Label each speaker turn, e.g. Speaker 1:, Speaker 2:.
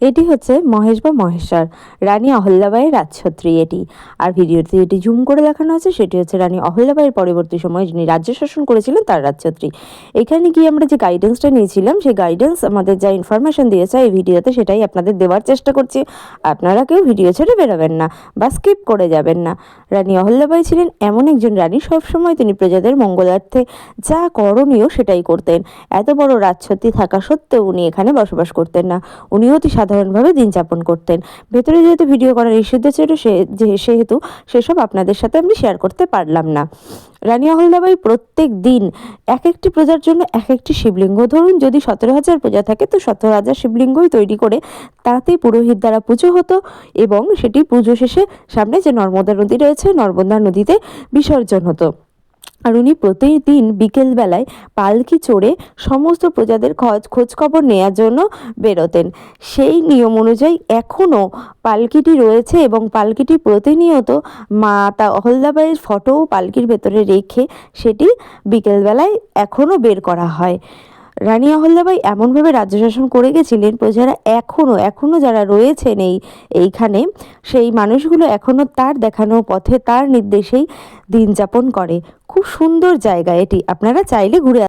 Speaker 1: এটি হচ্ছে মহেশ বা মহেশ্বর, রানী অহল্যাবাইয়ের রাজছত্রী এটি। আর ভিডিওতে যেটি জুম করে দেখানো আছে, সেটি হচ্ছে রানী অহল্যাবাইয়ের পরবর্তী সময়ে যিনি রাজ্য শাসন করেছিলেন, তার রাজছত্রী। এখানে গিয়ে আমরা যে গাইডেন্সটা নিয়েছিলাম, সেই গাইডেন্স আমাদের যা ইনফরমেশন দিয়েছে, এই ভিডিওতে সেটাই আপনাদের দেওয়ার চেষ্টা করছি। আপনারা কেউ ভিডিও ছেড়ে বেরোবেন না বা স্কিপ করে যাবেন না। রানী অহল্যাবাই ছিলেন এমন একজন রানী, সবসময় তিনি প্রজাদের মঙ্গলার্থে যা করণীয় সেটাই করতেন। এত বড় রাজছত্রী থাকা সত্ত্বেও উনি এখানে বসবাস করতেন না। উনি অতি সাধারণভাবে দিন যাপন করতেন। ভেতরে যেহেতু ভিডিও করার নিষিদ্ধ ছিল, সে সেহেতু সেসব আপনাদের সাথে আমি শেয়ার করতে পারলাম না। রানী অহল্যাবাই প্রত্যেক দিন এক একটি প্রজার জন্য এক একটি শিবলিঙ্গ। ধরুন যদি সতেরো হাজার প্রজা থাকে, তো সতেরো হাজার শিবলিঙ্গই তৈরি করে তাতে পুরোহিত দ্বারা পুজো হতো এবং সেটি পুজো শেষে সামনে যে নর্মদা নদী রয়েছে, নর্মদা নদীতে বিসর্জন হতো। আর উনি প্রতিদিন বিকেলবেলায় পালকি চড়ে সমস্ত প্রজাদের খোঁজ, খোঁজখবর নেওয়ার জন্য বেরোতেন। সেই নিয়ম অনুযায়ী এখনও পালকিটি রয়েছে এবং পালকিটি প্রতিনিয়ত মা মাতা অহল্যাবাইয়ের ফটোও পালকির ভেতরে রেখে সেটি বিকেলবেলায় এখনও বের করা হয়। রানী অহল্যাবাই এমনভাবে রাজ্য শাসন করে গেছিলেন, প্রজারা এখনও এখনও যারা রয়েছেন এই, এইখানে, সেই মানুষগুলো এখনও তার দেখানো পথে, তার নির্দেশেই দিন যাপন করে। খুব সুন্দর জায়গা এটি। আপনারা চাইলে ঘুরে